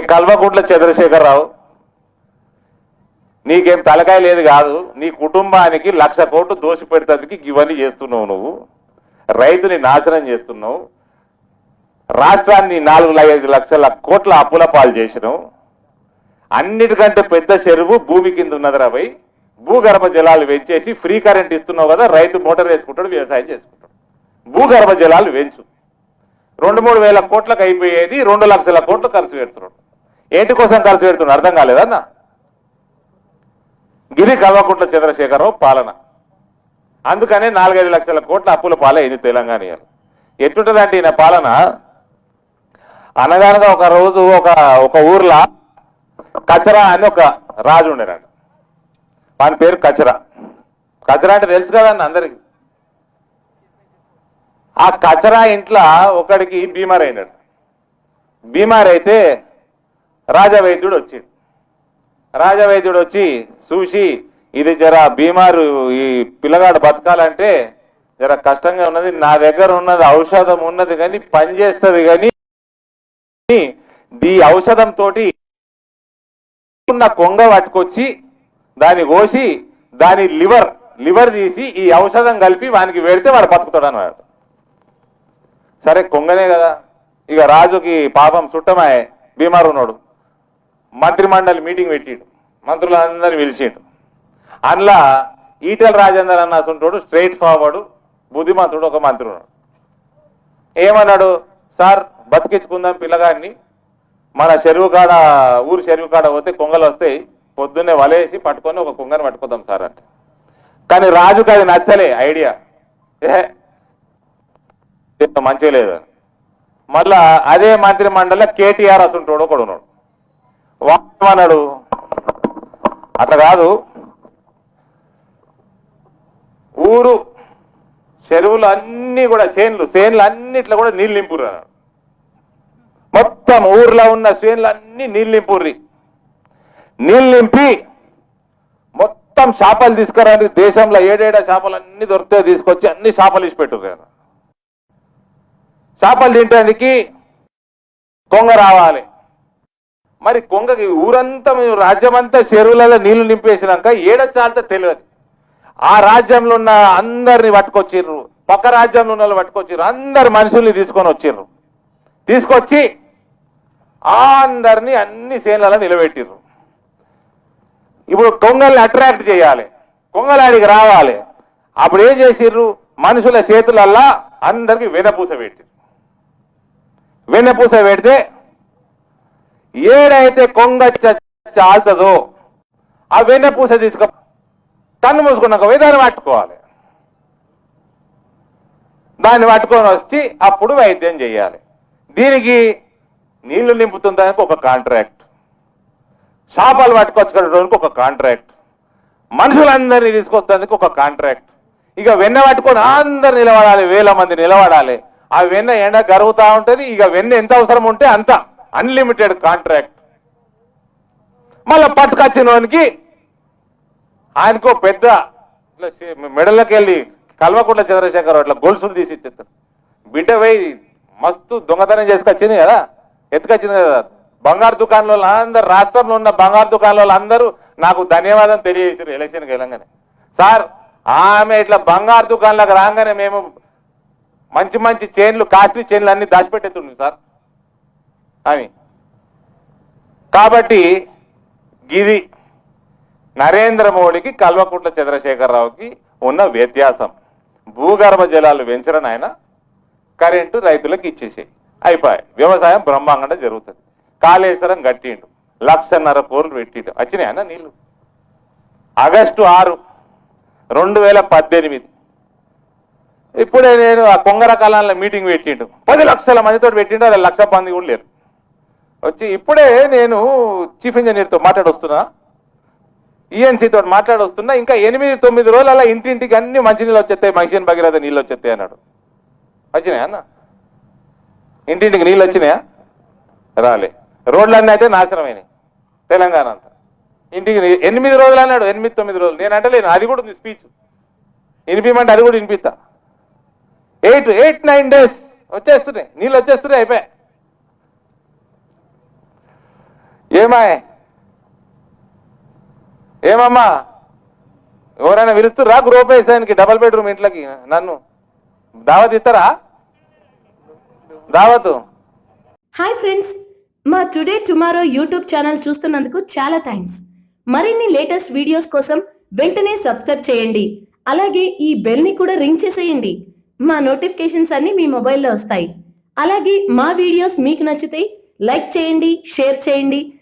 కల్వకుంట్ల చంద్రశేఖరరావు నీకేం తలకాయ లేదు కాదు నీ కుటుంబానికి లక్ష కోట్లు దోషి పెడతానికి ఇవన్నీ చేస్తున్నావు నువ్వు. రైతుని నాశనం చేస్తున్నావు. రాష్ట్రాన్ని నాలుగు ఐదు లక్షల కోట్ల అప్పుల పాలు చేసినావు. అన్నిటికంటే పెద్ద చెరువు భూమి కింద ఉన్నది పోయి భూగర్భ జలాలు పెంచేసి ఫ్రీ కరెంట్ ఇస్తున్నావు కదా రైతు మోటార్ వేసుకుంటాడు వ్యవసాయం చేసుకుంటాడు. భూగర్భ జలాలు పెంచు. రెండు మూడు వేల కోట్లకు అయిపోయేది రెండు లక్షల కోట్లు ఖర్చు పెడుతున్నాడు. ఏంటి కోసం కలిసి పెడుతున్నాడు అర్థం కాలేదన్నా గిరి కల్వకుంట్ల చంద్రశేఖరరావు పాలన. అందుకనే నాలుగైదు లక్షల కోట్ల అప్పుల పాలైంది తెలంగాణ ఇవాళ. ఈయన పాలన? అనగానగా ఒక రోజు ఒక ఒక ఊర్లో కచరా అని ఒక రాజు ఉండేనండి. వాని పేరు కచరా. కచరా అంటే తెలుసు కదండి అందరికి? ఆ కచరా ఇంట్లో ఒకడికి బీమార్ అయినాడు. బీమార్ అయితే రాజవైద్యుడు వచ్చింది రాజవైద్యుడు వచ్చి చూసి ఇది జర బీమారు ఈ పిల్లగాడు బతకాలంటే జర కష్టంగా ఉన్నది నా దగ్గర ఉన్నది ఔషధం ఉన్నది కానీ పని చేస్తుంది కానీ ఈ ఔషధం తోటి ఉన్న కొంగ పట్టుకొచ్చి దాన్ని కోసి దాని లివర్ లివర్ తీసి ఈ ఔషధం కలిపి వానికి వెడితే వాడు బతుకుతాడు అన్నాడు సరే కొంగనే కదా. ఇక రాజుకి పాపం చుట్టమాయే బీమారు ఉన్నాడు. మంత్రిమండలి మీటింగ్ పెట్టిండు. మంత్రులందరినీ పిలిచిండు. అందులో ఈటల రాజేందర్ అన్న అసంటోడు స్ట్రైట్ ఫార్వర్డ్ బుద్ధిమంతుడు ఒక మంత్రి ఉన్నాడు ఏమన్నాడు? సార్ బతికించుకుందాం పిల్లగాడిని మన చెరువు కాడ ఊరు చెరువు కాడ పోతే కొంగలు వస్తాయి. పొద్దున్నే వలేసి పట్టుకొని ఒక కొంగని పట్టుకుందాం సార్ అంటే. కానీ రాజుకి అది నచ్చలే ఐడియా. ఏ మంచిగా లేదు. మళ్ళా అదే మంత్రి మండలి కేటీఆర్ అసంటోడు ఒకడు ఉన్నాడు వాడు అట్లా కాదు. ఊరు చెరువులు అన్ని కూడా చేన్లు. చేన్లు అన్నిట్లో కూడా నీళ్ళు నింపురు మొత్తం ఊర్లో ఉన్న చేన్లు అన్నీ నీళ్ళు నింపుర్రి. నీళ్ళు నింపి మొత్తం చేపలు తీసుకురండి. దేశంలో ఏడేడా చేపలు అన్ని దొరికితే తీసుకొచ్చి అన్ని చేపలు ఇచ్చి పెట్టుకున్నారు చేపలు తినడానికి కొంగ రావాలి. మరి కొంగకి ఊరంతా మేము రాజ్యమంతా చెరువులలో నీళ్ళు నింపేసినాక ఏడొచ్చాలంటే తెలియదు. ఆ రాజ్యంలో ఉన్న అందరిని పట్టుకొచ్చిర్రు. పక్క రాజ్యంలో ఉన్న వాళ్ళు పట్టుకొచ్చిర్రు. అందరు మనుషుల్ని తీసుకొని వచ్చిర్రు. తీసుకొచ్చి అందరినీ అన్ని సేనలలో నిలబెట్టిర్రు. ఇప్పుడు కొంగల్ని అట్రాక్ట్ చేయాలి. కొంగలాడికి రావాలి. అప్పుడు ఏం చేసిర్రు? మనుషుల చేతులల్లా అందరికి వెనపూస పెట్టిర్రు. వెనపూస పెడితే ఏడైతే కొంగ చాలుతుందో ఆ వెన్నపూస తీసుకో కన్ను మూసుకున్నాక పోయి దాన్ని పట్టుకోవాలి దాన్ని పట్టుకొని వచ్చి అప్పుడు వైద్యం చేయాలి. దీనికి నీళ్ళు నింపుతుందానికి ఒక కాంట్రాక్ట్ చేపలు పట్టుకొచ్చుకోవడానికి ఒక కాంట్రాక్ట్ మనుషులందరినీ తీసుకొచ్చేందుకు ఒక కాంట్రాక్ట్ ఇక వెన్న పట్టుకొని అందరు నిలబడాలి వేల మంది నిలబడాలి. ఆ వెన్న ఎండ కరుగుతూ ఉంటుంది ఇక వెన్న ఎంత అవసరం ఉంటే అంత. అన్లిమిటెడ్ కాంట్రాక్ట్ మళ్ళా పట్టుకొచ్చిన వానికి ఆయనకో పెద్ద ఇట్లా చే- వెళ్ళి కల్వకుంట్ల చంద్రశేఖర్ అట్లా గొలుసులు తీసి ఇచ్చేస్తాడు. బిడ్డ పోయి మస్తు దొంగతనం చేసుకొచ్చింది కదా? ఎత్తుకొచ్చింది కదా? బంగారు దుకాణంలో అందరు రాష్ట్రంలో ఉన్న బంగారు దుకాణంలో అందరూ నాకు ధన్యవాదం తెలియజేశారు ఎలక్షన్కి వెళ్ళంగానే. సార్ ఆమె ఇట్లా బంగారు దుకాణంలోకి రాగానే మేము మంచి మంచి చైన్లు కాస్ట్లీ చైన్లు అన్ని దాచిపెట్టేస్తుంది సార్. అని కాబట్టి గిది నరేంద్ర మోడీకి కల్వకుంట్ల చంద్రశేఖరరావుకి ఉన్న వ్యత్యాసం. భూగర్భ జలాలు పెంచరని ఆయన కరెంటు రైతులకు ఇచ్చేసాయి. అయిపోయాయి. వ్యవసాయం బ్రహ్మాండంగా జరుగుతుంది. కాళేశ్వరం కట్టిండు. లక్షన్నర కోర్లు పెట్టిండు. వచ్చినాయన్న నీళ్ళు. ఆగస్టు ఆరు రెండు వేల పద్దెనిమిది. ఇప్పుడే నేను ఆ కొంగర కాలంలో మీటింగ్ పెట్టిండు. పది లక్షల మందితో పెట్టిండు. అది లక్ష మంది కూడా లేరు. వచ్చి ఇప్పుడే నేను చీఫ్ ఇంజనీర్తో మాట్లాడొస్తున్నా. ఈఎన్సీతో మాట్లాడొస్తున్నా. ఇంకా ఎనిమిది తొమ్మిది రోజులు అలా ఇంటింటికి అన్ని మంచినీళ్ళు వచ్చేస్తాయి. మహిషన్ భగీరథ నీళ్ళు వచ్చేస్తాయి అన్నాడు. వచ్చినాయా అన్న? ఇంటింటికి నీళ్ళు వచ్చినాయా? రాలే. రోడ్లన్నీ అయితే నాశనమైనాయి. తెలంగాణ అంతా. ఇంటికి ఎనిమిది రోజులు అన్నాడు. ఎనిమిది తొమ్మిది రోజులు. నేను అంటలేను అది కూడా ఉంది స్పీచ్. వినిపించమంటే అది కూడా వినిపిస్తా. ఎయిట్ ఎయిట్ నైన్ డేస్ వచ్చేస్తున్నాయి. నీళ్ళు వచ్చేస్తున్నాయి అయిపోయాయి. ఏమాయ్? ఏమమ్మా? ఎవరైనా పిలుస్తురా గృహప్రవేశానికి డబల్ బెడ్రూమ్ ఇంట్లోకి? నన్ను? దావత్ ఇస్తారా? దావతు? హాయ్ ఫ్రెండ్స్ మా టుడే టుమారో యూట్యూబ్ ఛానల్ చూస్తున్నందుకు చాలా థ్యాంక్స్ మరిన్ని లేటెస్ట్ వీడియోస్ కోసం వెంటనే సబ్స్క్రైబ్ చేయండి. అలాగే ఈ బెల్ని కూడా రింగ్ చేసేయండి. మా నోటిఫికేషన్స్ అన్ని మీ మొబైల్లో వస్తాయి. అలాగే మా వీడియోస్ మీకు నచ్చితే లైక్ చేయండి షేర్ చేయండి.